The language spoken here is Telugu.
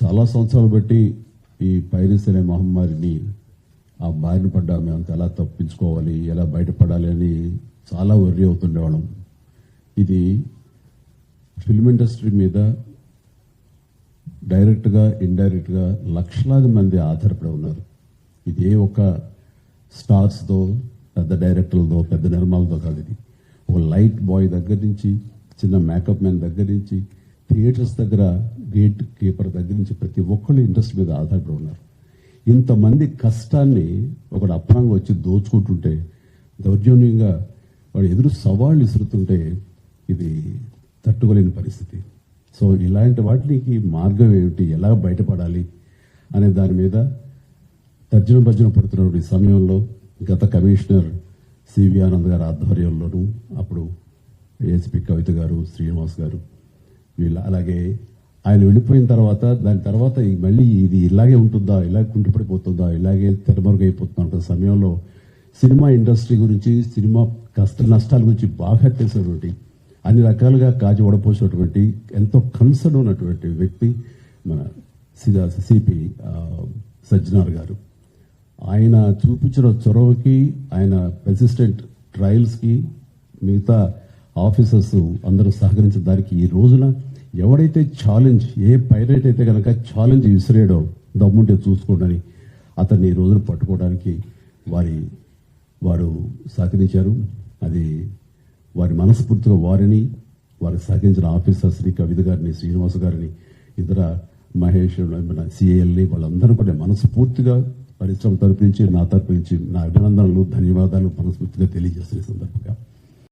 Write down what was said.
చాలా సంవత్సరాలు బట్టి ఈ పైరస్ అనే మహమ్మారిని ఆ బారిన పడ్డా. మేము ఎలా తప్పించుకోవాలి ఎలా బయటపడాలి అని చాలా వర్రీ అవుతుండేవాళ్ళం. ఇది ఫిల్మ్ ఇండస్ట్రీ మీద డైరెక్ట్గా ఇండైరెక్ట్గా లక్షలాది మంది ఆధారపడి ఉన్నారు. ఇది ఏ ఒక్క స్టార్స్తో పెద్ద డైరెక్టర్లతో పెద్ద నిర్మాలతో కాదు ఇది. ఒక లైట్ బాయ్ దగ్గర నుంచి చిన్న మేకప్ మ్యాన్ దగ్గర నుంచి థియేటర్స్ దగ్గర గేట్ కీపర్ దగ్గర నుంచి ప్రతి ఒక్కళ్ళు ఇండస్ట్రీ మీద ఆధారపడి ఉన్నారు. ఇంతమంది కష్టాన్ని ఒకడు అప్రంగా వచ్చి దోచుకుంటుంటే దౌర్జన్యంగా వాడు ఎదురు సవాళ్ళు ఇసురుతుంటే ఇది తట్టుకోలేని పరిస్థితి. సో ఇలాంటి వాటికి మార్గం ఏమిటి? ఎలా బయటపడాలి? అనే దాని మీద తర్జన భర్జన పడుతున్నటువంటి సమయంలో గత కమిషనర్ సివి ఆనంద్ గారి ఆధ్వర్యంలోనూ అప్పుడు ఏఎస్పి కవిత గారు శ్రీనివాస్ గారు వీళ్ళ అలాగే ఆయన వెళ్ళిపోయిన తర్వాత దాని తర్వాత మళ్ళీ ఇది ఇలాగే ఉంటుందా ఇలాగే కుంటిపడిపోతుందా ఇలాగే తెరమరుగైపోతుందా సమయంలో సినిమా ఇండస్ట్రీ గురించి సినిమా కష్ట నష్టాల గురించి బాగా తెలిసినటువంటి అన్ని రకాలుగా కాచి వడపోసినటువంటి ఎంతో కన్సర్న్ ఉన్నటువంటి వ్యక్తి మన సిపి సజ్జనార్ గారు. ఆయన చూపించిన చొరవకి ఆయన పెసిస్టెంట్ ట్రయల్స్కి మిగతా ఆఫీసర్స్ అందరూ సహకరించిన దానికి ఈ రోజున ఎవడైతే ఛాలెంజ్ ఏ పైరేట్ అయితే కనుక ఛాలెంజ్ విసిరేయడో దమ్ముంటే చూసుకోండి అతన్ని ఈ రోజున పట్టుకోవడానికి వారి వారు సహకరించారు. అది వారి మనస్ఫూర్తిగా వారిని వారికి సహకరించిన ఆఫీసర్స్ని శ్రీ కవిత గారిని శ్రీనివాస్ గారిని ఇతర మహేష్ మన సిఏఎల్ని వాళ్ళందరూ కూడా మనస్ఫూర్తిగా పరిశ్రమ తరపు నుంచి నా తరపు నుంచి నా అభినందనలు ధన్యవాదాలు మనస్ఫూర్తిగా తెలియజేస్తున్న సందర్భం